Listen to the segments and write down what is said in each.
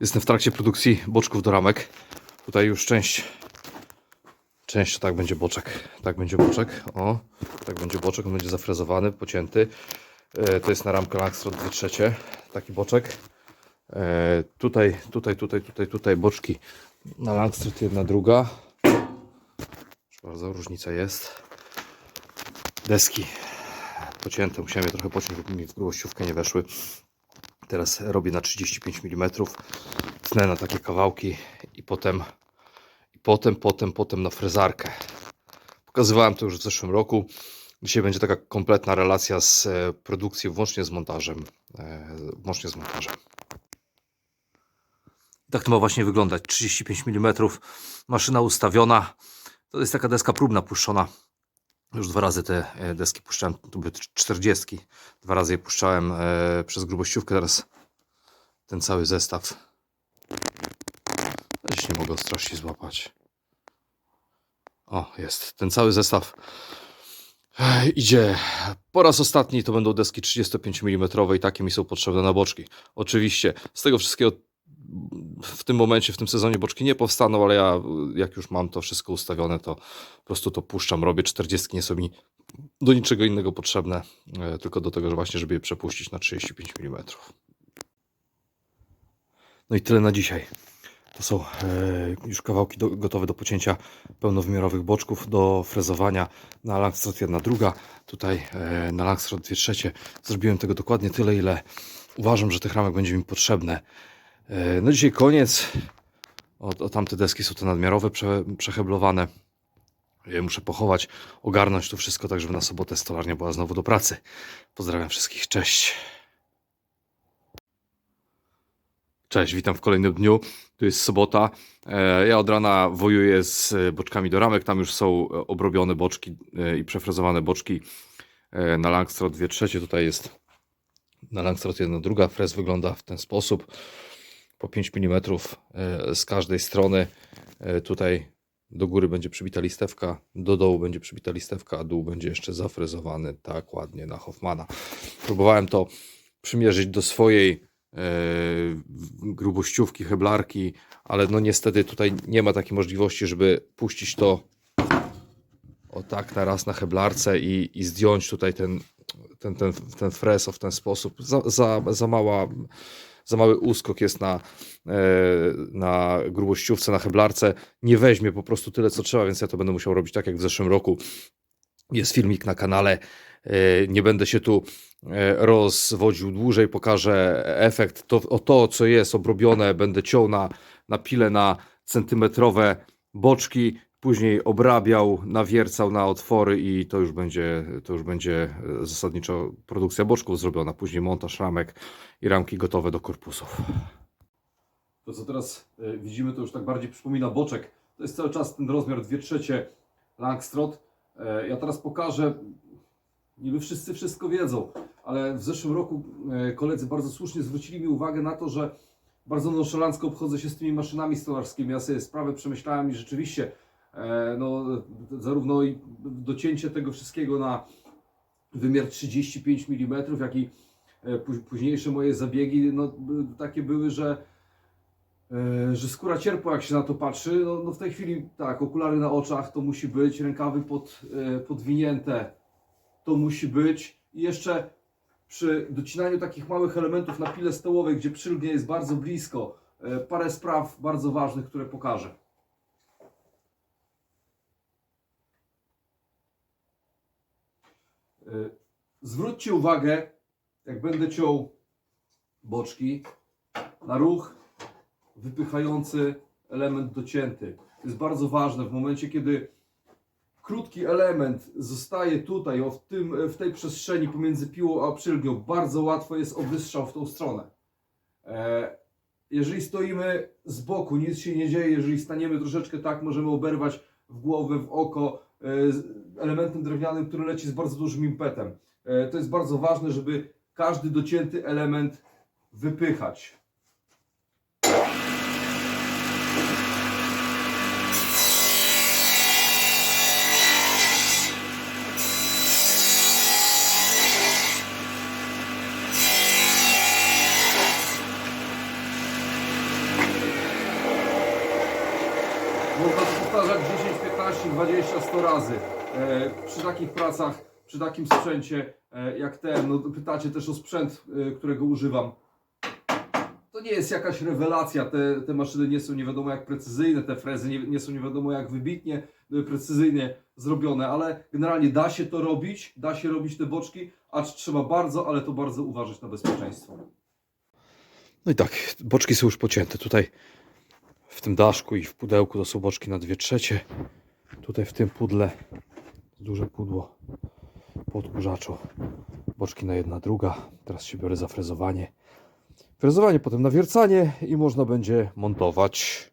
Jestem w trakcie produkcji boczków do ramek. Tutaj już część, część tak będzie boczek. Tak będzie boczek. O, tak będzie boczek. On będzie zafrezowany, pocięty. E, to jest na ramkę Langstroth 2 trzecie. Taki boczek. E, tutaj, tutaj, tutaj, tutaj, tutaj boczki na Langstroth jedna, druga. Proszę bardzo, różnica jest. Deski pocięte. Musiałem je trochę pociąć, żeby mi w grubościówkę nie weszły. Teraz robię na 35 mm. Tnę na takie kawałki i potem, i potem, potem, potem na frezarkę. Pokazywałem to już w zeszłym roku. Dzisiaj będzie taka kompletna relacja z e, produkcją, włącznie z montażem. E, włącznie z montażem. Tak to ma właśnie wyglądać. 35 mm. Maszyna ustawiona. To jest taka deska próbna puszczona. Już dwa razy te e, deski puszczałem, to były 40. Dwa razy je puszczałem e, przez grubościówkę, teraz ten cały zestaw. Dziś nie mogę ostrości złapać. O, jest. Ten cały zestaw e, idzie. Po raz ostatni to będą deski 35 mm i takie mi są potrzebne na boczki. Oczywiście z tego wszystkiego w tym momencie, w tym sezonie boczki nie powstaną, ale ja jak już mam to wszystko ustawione, to po prostu to puszczam, robię 40, nie są mi do niczego innego potrzebne, e, tylko do tego, że właśnie, żeby je przepuścić na 35 mm. No i tyle na dzisiaj. To są e, już kawałki do, gotowe do pocięcia pełnowymiarowych boczków, do frezowania na Langstroth 1 druga. Tutaj e, na Langstroth 2 trzecie. Zrobiłem tego dokładnie tyle, ile uważam, że tych ramek będzie mi potrzebne. E, no dzisiaj koniec. O, o tamte deski są te nadmiarowe, prze, przeheblowane. Muszę pochować, ogarnąć to wszystko, tak żeby na sobotę stolarnia była znowu do pracy. Pozdrawiam wszystkich, cześć. Cześć, witam w kolejnym dniu. Tu jest sobota. E, Ja od rana wojuję z e, boczkami do ramek. Tam już są obrobione boczki i przefrezowane boczki na Langstroth 2 trzecie. Tutaj jest na Langstroth 1 druga. Frez wygląda w ten sposób. Po 5 mm e, z każdej strony. E, Tutaj do góry będzie przybita listewka, do dołu będzie przybita listewka, a dół będzie jeszcze zafrezowany tak ładnie na Hoffmana. Próbowałem to przymierzyć do swojej e, grubościówki, heblarki, ale no niestety tutaj nie ma takiej możliwości, żeby puścić to o tak na raz na heblarce i, i zdjąć tutaj ten, ten, ten, ten freso w ten sposób. Za, za, za mała za mały uskok jest na, e, na grubościówce, na heblarce. Nie weźmie po prostu tyle, co trzeba, więc ja to będę musiał robić tak jak w zeszłym roku. Jest filmik na kanale. E, Nie będę się tu e, rozwodził dłużej, pokażę efekt. To, o to, co jest obrobione, będę ciął na, na pile na centymetrowe boczki, później obrabiał, nawiercał na otwory i to już będzie, to już będzie e, zasadniczo produkcja boczków zrobiona, później montaż ramek i ramki gotowe do korpusów. To co teraz e, widzimy, to już tak bardziej przypomina boczek. To jest cały czas ten rozmiar 2 trzecie Langstroth. E, Ja teraz pokażę, niby wszyscy wszystko wiedzą, ale w zeszłym roku koledzy bardzo słusznie zwrócili mi uwagę na to, że bardzo nonszalancko obchodzę się z tymi maszynami stolarskimi. Ja sobie sprawę przemyślałem i rzeczywiście no, zarówno i docięcie tego wszystkiego na wymiar 35 mm, jak i e, pó- późniejsze moje zabiegi no, takie były, że, e, że skóra cierpła jak się na to patrzy. No, no w tej chwili tak, okulary na oczach to musi być, rękawy pod, e, podwinięte to musi być i jeszcze przy docinaniu takich małych elementów na pile stołowej, gdzie przylgnie jest bardzo blisko, e, parę spraw bardzo ważnych, które pokażę. Zwróćcie uwagę, jak będę ciął boczki, na ruch wypychający element docięty. To jest bardzo ważne w momencie, kiedy krótki element zostaje tutaj, o, w, tym, w tej przestrzeni pomiędzy piłą a przylgnią, bardzo łatwo jest o wystrzał w tą stronę. E, jeżeli stoimy z boku, nic się nie dzieje, jeżeli staniemy troszeczkę tak, możemy oberwać w głowę, w oko elementem drewnianym, który leci z bardzo dużym impetem. E, to jest bardzo ważne, żeby każdy docięty element wypychać. Można to powtarzać 10, 15, 20, 100 razy. E, przy takich pracach, przy takim sprzęcie e, jak ten, no pytacie też o sprzęt, e, którego używam. To nie jest jakaś rewelacja, te, te maszyny nie są nie wiadomo jak precyzyjne, te frezy nie, nie są nie wiadomo jak wybitnie, precyzyjnie zrobione, ale generalnie da się to robić, da się robić te boczki, acz trzeba bardzo, ale to bardzo uważać na bezpieczeństwo. No i tak, boczki są już pocięte. Tutaj w tym daszku i w pudełku to są boczki na dwie trzecie. Tutaj w tym pudle duże pudło po. Boczki na jedna druga. Teraz się biorę za frezowanie. Frezowanie, potem nawiercanie i można będzie montować.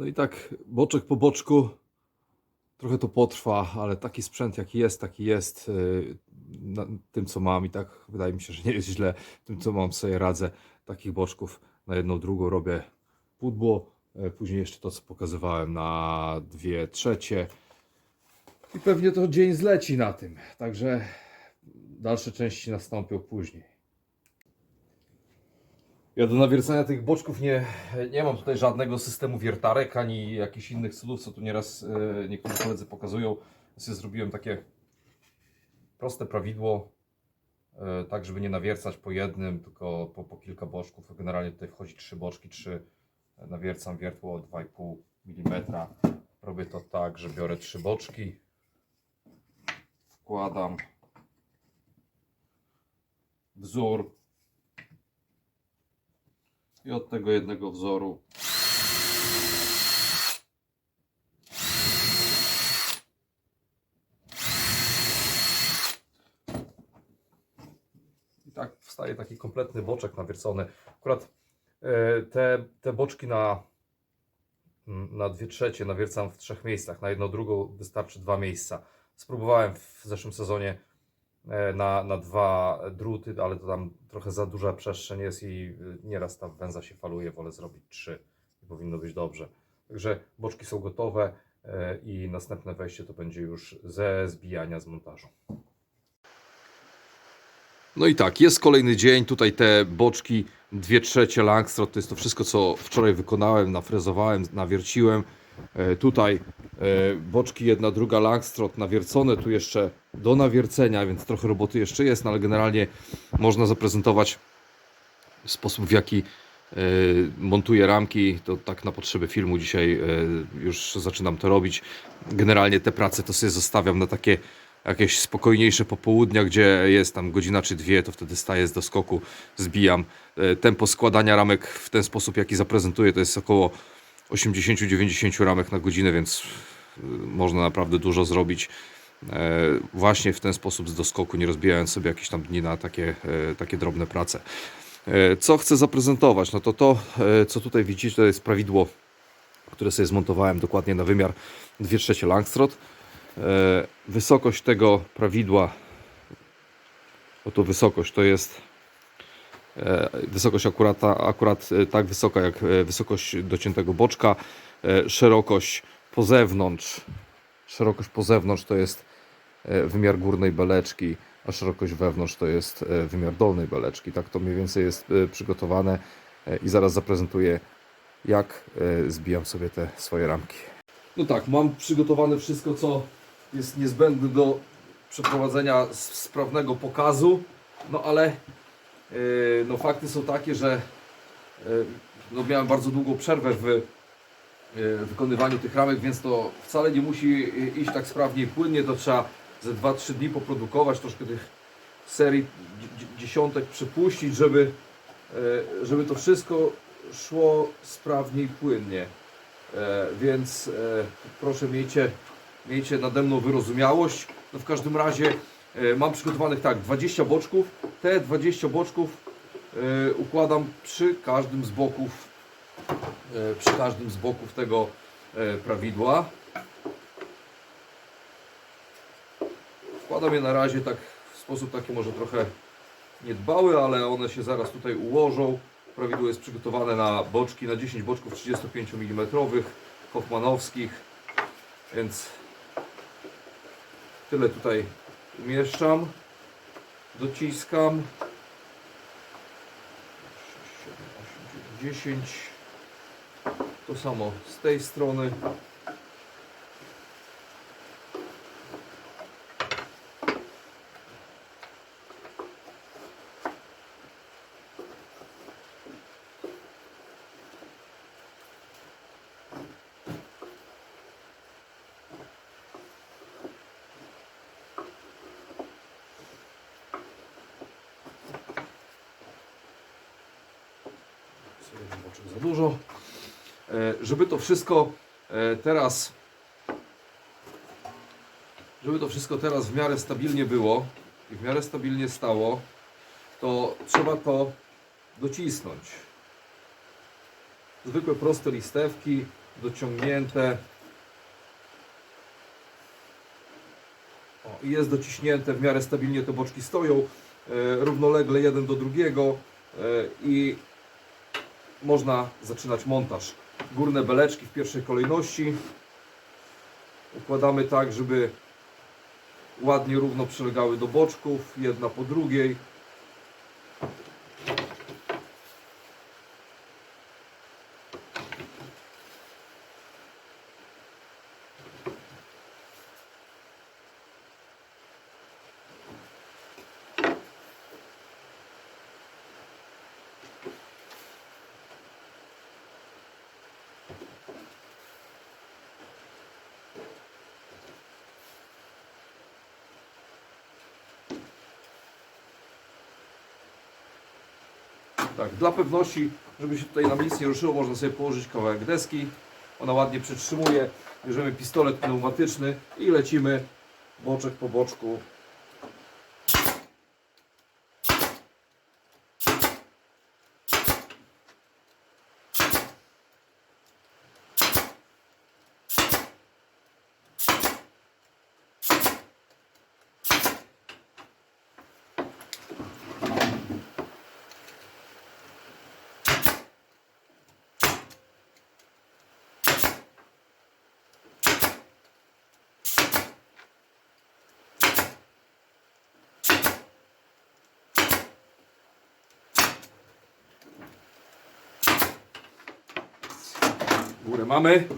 No i tak boczek po boczku trochę to potrwa, ale taki sprzęt jaki jest, taki jest. Na tym co mam i tak wydaje mi się, że nie jest źle. Tym co mam sobie radzę. Takich boczków na jedną, drugą robię pudło. yy, Później jeszcze to co pokazywałem na dwie trzecie. I pewnie to dzień zleci na tym. Także dalsze części nastąpią później. Ja do nawiercania tych boczków nie, nie mam tutaj żadnego systemu wiertarek ani jakichś innych cudów, co tu nieraz e, niektórzy koledzy pokazują. Ja sobie zrobiłem takie proste prawidło, e, tak żeby nie nawiercać po jednym, tylko po, po kilka boczków. Generalnie tutaj wchodzi trzy boczki, trzy nawiercam wiertło 2,5 mm. Robię to tak, że biorę trzy boczki, wkładam wzór i od tego jednego wzoru i tak wstaje taki kompletny boczek nawiercony. Akurat e, te, te boczki na, na dwie trzecie nawiercam w trzech miejscach. Na jedną drugą wystarczy dwa miejsca. Spróbowałem w zeszłym sezonie na, na dwa druty, ale to tam trochę za duża przestrzeń jest i e, nieraz ta węza się faluje. Wolę zrobić trzy i powinno być dobrze. Także boczki są gotowe e, i następne wejście to będzie już ze zbijania z montażu. No i tak, jest kolejny dzień. Tutaj te boczki, dwie trzecie Langstroth, to jest to wszystko, co wczoraj wykonałem, nafrezowałem, nawierciłem. E, tutaj e, boczki jedna, druga Langstroth nawiercone, tu jeszcze do nawiercenia, więc trochę roboty jeszcze jest, no ale generalnie można zaprezentować sposób, w jaki e, montuję ramki. To tak na potrzeby filmu dzisiaj e, już zaczynam to robić. Generalnie te prace to sobie zostawiam na takie jakieś spokojniejsze popołudnia, gdzie jest tam godzina czy dwie, to wtedy staję z doskoku, zbijam. E, Tempo składania ramek w ten sposób, jaki zaprezentuję, to jest około 80-90 ramek na godzinę, więc można naprawdę dużo zrobić. E, Właśnie w ten sposób z doskoku, nie rozbijając sobie jakieś tam dni na takie, e, takie drobne prace. E, Co chcę zaprezentować? No to to, co tutaj widzicie, to jest prawidło, które sobie zmontowałem dokładnie na wymiar 2 trzecie Langstroth. E, Wysokość tego prawidła, oto wysokość to jest wysokość akurat, akurat tak wysoka jak wysokość dociętego boczka, szerokość po zewnątrz, szerokość po zewnątrz to jest wymiar górnej beleczki, a szerokość wewnątrz to jest e, wymiar dolnej beleczki. Tak to mniej więcej jest e, przygotowane e, i zaraz zaprezentuję jak e, zbijam sobie te swoje ramki. No tak, mam przygotowane wszystko, co jest niezbędne do przeprowadzenia sprawnego pokazu, no ale no fakty są takie, że no miałem bardzo długą przerwę w wykonywaniu tych ramek, więc to wcale nie musi iść tak sprawnie i płynnie, to trzeba ze 2-3 dni poprodukować, troszkę tych serii dzi- dzi- dziesiątek przypuścić, żeby, yy, żeby to wszystko szło sprawnie i płynnie. E, więc e, proszę miejcie, miejcie nade mną wyrozumiałość. No w każdym razie e, mam przygotowanych tak 20 boczków. Te 20 boczków e, układam przy każdym z boków e, przy każdym z boków tego e, prawidła. Wkładam je na razie tak w sposób taki może trochę niedbały, ale one się zaraz tutaj ułożą. Prawidło jest przygotowane na boczki, na 10 boczków 35 mm Hoffmanowskich, więc tyle tutaj umieszczam, dociskam. 6, 7, 8, 9, 10. To samo z tej strony. Boczek za dużo. E, Żeby to wszystko e, teraz żeby to wszystko teraz w miarę stabilnie było i w miarę stabilnie stało, to trzeba to docisnąć. Zwykłe proste listewki, dociągnięte. O, jest dociśnięte, w miarę stabilnie te boczki stoją, e, równolegle jeden do drugiego i można zaczynać montaż. Górne beleczki w pierwszej kolejności układamy tak, żeby ładnie równo przylegały do boczków, jedna po drugiej. Tak, dla pewności, żeby się tutaj nam nic nie ruszyło, można sobie położyć kawałek deski. Ona ładnie przytrzymuje. Bierzemy pistolet pneumatyczny i lecimy boczek po boczku. Górę mamy.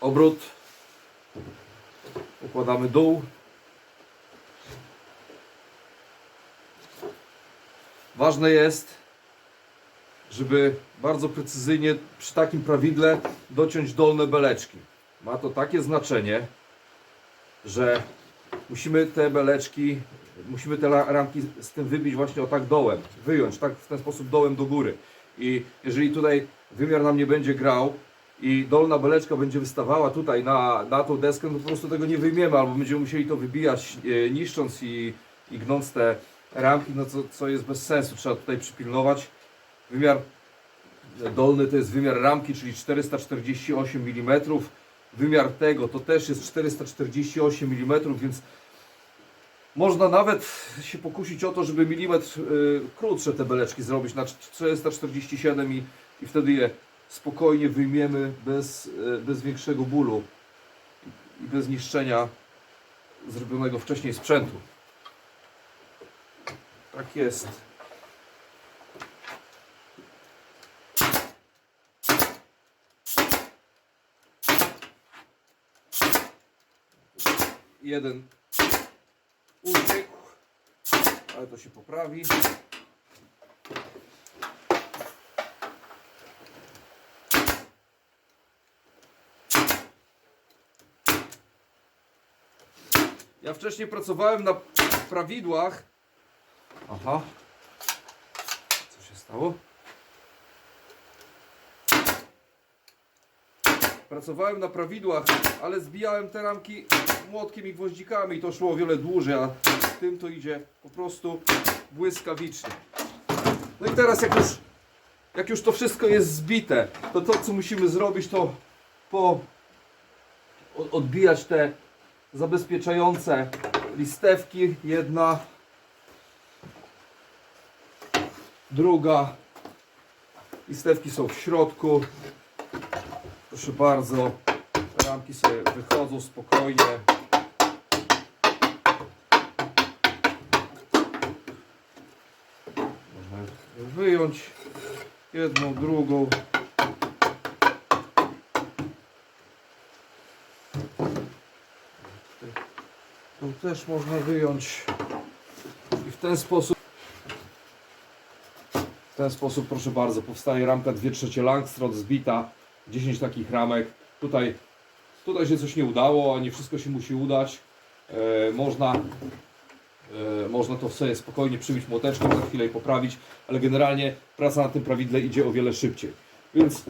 Obrót. Układamy dół. Ważne jest, żeby bardzo precyzyjnie przy takim prawidle dociąć dolne beleczki. Ma to takie znaczenie, że musimy te beleczki, musimy te ramki z tym wybić właśnie o tak dołem, wyjąć tak w ten sposób dołem do góry. I jeżeli tutaj wymiar nam nie będzie grał i dolna beleczka będzie wystawała tutaj na, na tą deskę, no po prostu tego nie wyjmiemy, albo będziemy musieli to wybijać e, niszcząc i, i gnąc te ramki, no co, co jest bez sensu. Trzeba tutaj przypilnować. Wymiar dolny to jest wymiar ramki, czyli 448 mm. Wymiar tego to też jest 448 mm, więc można nawet się pokusić o to, żeby milimetr y, krótsze te beleczki zrobić na 447 i, i wtedy je spokojnie wyjmiemy bez, y, bez większego bólu i bez niszczenia zrobionego wcześniej sprzętu. Tak jest. Jeden uciekł, ale to się poprawi. Ja wcześniej pracowałem na prawidłach. Aha. Co się stało? Pracowałem na prawidłach, ale zbijałem te ramki młotkiem i gwoździkami i to szło o wiele dłużej, a tym to idzie po prostu błyskawicznie. No i teraz jak już, jak już to wszystko jest zbite, to to co musimy zrobić to po odbijać te zabezpieczające listewki. Jedna, druga. Listewki są w środku. Proszę bardzo, ramki sobie wychodzą spokojnie. Można wyjąć jedną, drugą. Tą też można wyjąć i w ten sposób w ten sposób proszę bardzo powstaje ramka 2 trzecie Langstrot zbita 10 takich ramek. Tutaj tutaj się coś nie udało a nie wszystko się musi udać. E, można e, można to sobie spokojnie przybić młoteczką za chwilę i poprawić ale generalnie praca na tym prawidle idzie o wiele szybciej. Więc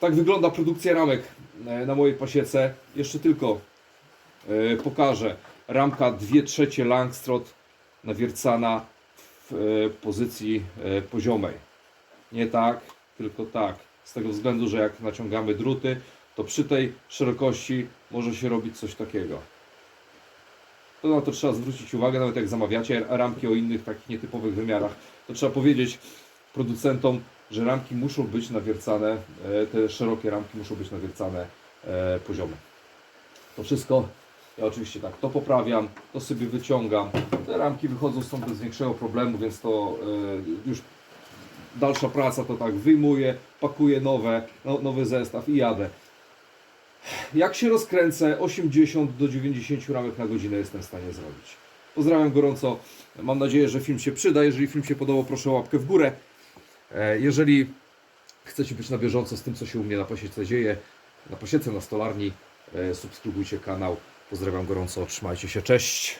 tak wygląda produkcja ramek e, na mojej pasiece. Jeszcze tylko pokażę. Ramka 2 trzecie Langstrot nawiercana w e, pozycji e, poziomej. Nie tak, tylko tak. Z tego względu, że jak naciągamy druty, to przy tej szerokości może się robić coś takiego. To na to trzeba zwrócić uwagę, nawet jak zamawiacie ramki o innych takich nietypowych wymiarach, to trzeba powiedzieć producentom, że ramki muszą być nawiercane, e, te szerokie ramki muszą być nawiercane e, poziomem. To wszystko ja oczywiście tak to poprawiam, to sobie wyciągam. Te ramki wychodzą stąd bez większego problemu, więc to e, już dalsza praca to tak wyjmuję, pakuję nowe, no, nowy zestaw i jadę. Jak się rozkręcę, 80 do 90 ramek na godzinę jestem w stanie zrobić. Pozdrawiam gorąco. Mam nadzieję, że film się przyda. Jeżeli film się podobał, proszę o łapkę w górę. E, Jeżeli chcecie być na bieżąco z tym, co się u mnie na pasiece dzieje, na pasiece, na stolarni, e, subskrybujcie kanał. Pozdrawiam gorąco, trzymajcie się, cześć!